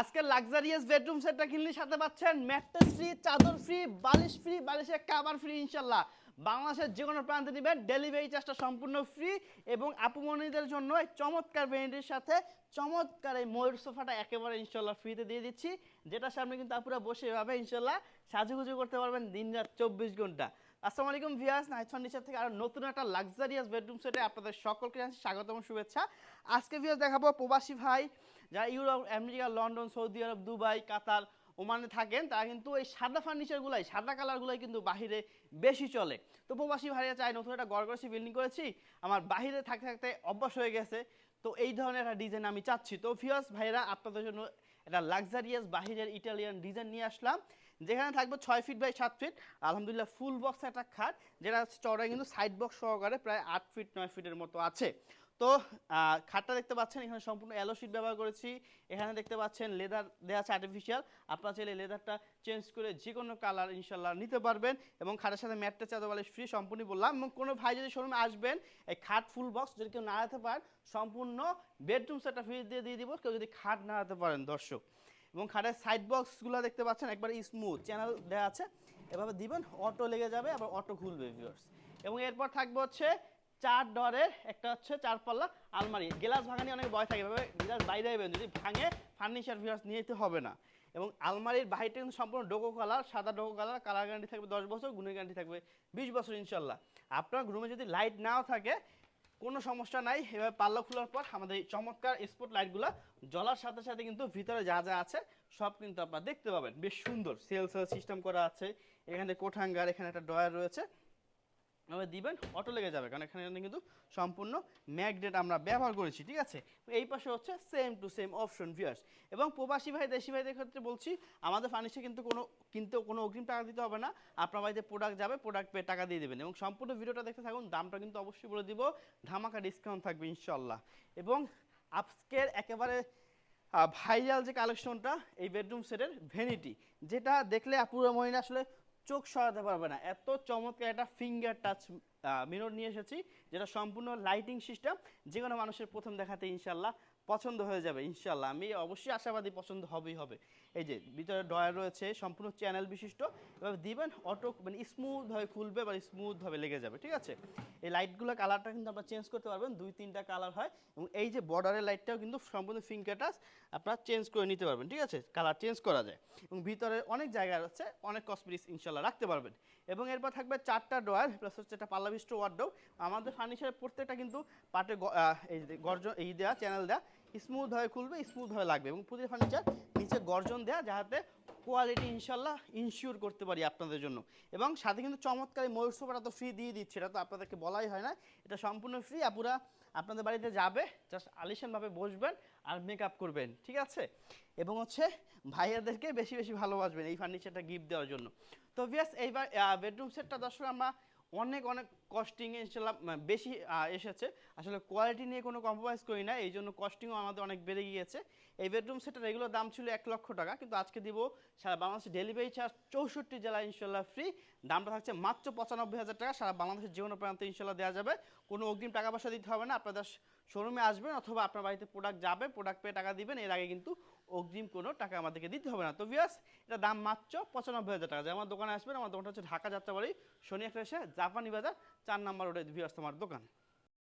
আজকে luxurious bedroom সেটটা কিনলে সাথে পাচ্ছেন ম্যাট্রেস ফ্রি চাদর ফ্রি বালিশ ফ্রি বালিশের কাভার ফ্রি ইনশাল্লাহ বাংলাদেশের যে কোনো প্রান্তে নেবেন ডেলিভারি চার্জটা সম্পূর্ণ ফ্রি এবং আপুমনিদের জন্য এই চমৎকার ভ্যারাইটির সাথে চমৎকার এই ময়ূর সোফাটা একেবারে ইনশাল্লাহ ফ্রিতে দিয়ে দিচ্ছি। যেটা সামনে কিন্তু আপুরা বসে এভাবে ইনশাল্লাহ সাজুগুজু করতে পারবেন দিন রাত চব্বিশ ঘণ্টা। আসসালামু আলাইকুম ভিয়াস নাইট ফার্নিচার থেকে আরও নতুন একটা লাক্সারিয়াস বেডরুম সেটে আপনাদের সকলকে জানাচ্ছি স্বাগতম, শুভেচ্ছা। আজকে ভিয়াস দেখাবো প্রবাসী ভাই যারা Europe, America, London, Saudi Arab, Dubai, Qatar, ওমানে থাকেন, তারা কিন্তু এই সাদা ফার্নিচারগুলাই সাদা কালারগুলাই কিন্তু বাহিরে বেশি চলে। তো প্রবাসী ভাইরা চাই নতুন একটা গড়গড়সি বিল্ডিং করেছি, আমার বাহিরে থাকতে থাকতে অভ্যাস হয়ে গেছে। তো এই ধরনের একটা ডিজাইন আমি চাচ্ছি। তো ভিয়াস ভাইরা, আপনাদের জন্য একটা লাক্সারিয়াস বাহিরের ইটালিয়ান ডিজাইন নিয়ে আসলাম। যেখানে থাকবে ছয় ফিট বাই সাত ফিট আলহামদুলিল্লাহ ফুল বক্স একটা খাট, যেটা চড়া কিন্তু সাইড বক্স সহকারে প্রায় আট ফিট নয় ফিটের মতো আছে। তো খাটটা দেখতে পাচ্ছেন, এখানে সম্পূর্ণ অ্যালো শিট ব্যবহার করেছি। এখানে দেখতে পাচ্ছেন লেদার দেওয়া আছে আর্টিফিশিয়াল আপনারা চাইলে লেদারটা চেঞ্জ করে যে কোনো কালার ইনশাল্লাহ নিতে পারবেন এবং খাটের সাথে ম্যাটটা চাদর বালিশ ফ্রি সম্পূর্ণ বললাম। এবং কোনো ভাই যদি শোরুমে আসবেন, এই খাট ফুল বক্স যদি কেউ নাড়াতে পারেন, সম্পূর্ণ বেডরুম সেটটা ফ্রি দিয়ে দিয়ে দিব। কেউ যদি খাট নাড়াতে পারেন, দর্শক। এবং খাটের সাইড বক্সগুলো দেখতে পাচ্ছেন, একবারে স্মুথ চ্যানেল দেওয়া আছে। এভাবে দিবেন অটো লেগে যাবে, আবার অটো খুলবে ভিউয়ার্স এবং এরপর থাকবে হচ্ছে চার ডরের একটা হচ্ছে চার পাল্লা আলমারি। গ্লাস ভাঙানি অনেক ভয় থাকে, এভাবে গ্লাস বাইরে যাবেন যদি ভাঙে ফার্নিচার ভিউয়ার্স নিয়ে যেতে হবে না। এবং আলমারির বাহিরটা কিন্তু সম্পূর্ণ ডোকো কালার সাদা ডোকো কালার কালার গ্যারান্টি থাকবে দশ বছর, গুণের গ্যারান্টি থাকবে বিশ বছর, ইনশাল্লাহ। আপনার রুমে যদি লাইট নাও থাকে কোনো সমস্যা নাই। এভাবে পাল্লা খোলার পর আমাদের চমৎকার স্পট লাইটগুলো জ্বলার সাথে সাথে কিন্তু ভিতরে যা যা আছে সব কিন্তু আপনারা দেখতে পাবেন। বেশ সুন্দর সেল সেল সিস্টেম করা আছে। এখানে কোঠাঙ্গার, এখানে একটা ডয়ার রয়েছে। এভাবে দিবেন অটো লেগে যাবে। কারণ এখানে কিন্তু সম্পূর্ণ ম্যাগনেট আমরা ব্যবহার করেছি, ঠিক আছে? এই পাশে হচ্ছে same to same option viewers এবং প্রবাসী ভাই, দেশি ভাইদের ক্ষেত্রে বলছি, আমাদের ফার্নিচার কিন্তু কোনো কিন্তু কোনো অগ্রিম টাকা দিতে হবে না। আপনার বাড়িতে প্রোডাক্ট যাবে প্রোডাক্ট পেয়ে টাকা দিয়ে দেবেন। এবং সম্পূর্ণ ভিডিওটা দেখতে থাকুন, দামটা কিন্তু অবশ্যই বলে দিব। ধামাকা ডিসকাউন্ট থাকবে ইনশাল্লাহ এবং আজকের একেবারে ভাইরাল যে কালেকশনটা এই বেডরুম সেটের ভ্যানিটি যেটা দেখলে আপুরা মহিলা আসলে চোখ সরাতে পারবে না। এত চমৎকার একটা ফিঙ্গার টাচ মিরর নিয়ে এসেছি, যেটা সম্পূর্ণ লাইটিং সিস্টেম যে কোনো মানুষের প্রথম দেখাতে ইনশাল্লাহ পছন্দ হয়ে যাবে ইনশাল্লাহ আমি অবশ্যই আশাবাদী পছন্দ হবেই হবে। এই যে, ভিতরে ডয়ার রয়েছে, সম্পূর্ণ চ্যানেল বিশিষ্ট। এবার দিবেন অটো মানে স্মুথভাবে খুলবে বা স্মুথভাবে লেগে যাবে, ঠিক আছে? এই লাইটগুলো কালারটা কিন্তু আপনার চেঞ্জ করতে পারবেন, দুই, তিনটা কালার হয়। এবং এই যে বর্ডারের লাইটটাও কিন্তু সম্পূর্ণ ফিঙ্গার আপনারা চেঞ্জ করে নিতে পারবেন, ঠিক আছে? কালার চেঞ্জ করা যায়। এবং ভিতরে অনেক জায়গা আছে, অনেক কসমেটিক্স ইনশাল্লাহ রাখতে পারবেন। এবং এরপর থাকবে চারটা ডয়ার প্লাস হচ্ছে একটা পাল্লাবিষ্ট ওয়ার্ডও। আমাদের ফার্নিচারের প্রত্যেকটা কিন্তু পাটে গর্জন, এই দেওয়া চ্যানেল দেওয়া স্মুথভাবে খুলবে স্মুথভাবে লাগবে এবং প্রতিটা ফার্নিচার নিচে গর্জন দেওয়া যাতে কোয়ালিটি ইনশাল্লাহ ইনশিওর করতে পারি আপনাদের জন্য। এবং সাথে কিন্তু চমৎকার ময়ূর সোফাটা তো ফ্রি দিয়ে দিচ্ছে, এটা তো আপনাদেরকে বলাই হয় না। এটা সম্পূর্ণ ফ্রি আপুরা আপনাদের বাড়িতে যাবে জাস্ট আলিশানভাবে বসবেন আর মেকআপ করবেন, ঠিক আছে? এবং হচ্ছে ভাইয়াদেরকে বেশি বেশি ভালোবাসবেন এই ফার্নিচারটা গিফট দেওয়ার জন্য। তো বিয়াস এইবার বেডরুম সেটটা দর্শক আমরা অনেক অনেক কস্টিংয়ে ইনশাল্লাহ বেশি এসেছে। আসলে কোয়ালিটি নিয়ে কোনো কম্প্রোমাইজ করি না, এই জন্য কস্টিংও আমাদের অনেক বেড়ে গিয়েছে। এই বেডরুম সেটের রেগুলার দাম ছিল এক লক্ষ টাকা, কিন্তু আজকে দিব সারা বাংলাদেশে ডেলিভারি চার্জ চৌষট্টি জেলায় ইনশাল্লাহ ফ্রি দামটা থাকছে মাত্র পঁচানব্বই হাজার টাকা, সারা বাংলাদেশের যে কোনো প্রান্তে ইনশাল্লাহ দেওয়া যাবে। কোনো অগ্রিম টাকা পয়সা দিতে হবে না, আপনাদের শোরুমে আসবেন অথবা আপনার বাড়িতে প্রোডাক্ট যাবে প্রোডাক্ট পেয়ে টাকা দিবেন, এর আগে কিন্তু অগ্রিম কোনো টাকা আমাদেরকে দিতে হবে না। তো ভিয়াস এটা দাম মাত্র পঁচানব্বই হাজার টাকা। যে আমার দোকানে আসবেন, আমার দোকানটা হচ্ছে ঢাকা যাত্রাবাড়ি শনি একটা জাপানি বাজার চার নাম্বার রোডে ভিয়াস তোমার দোকান।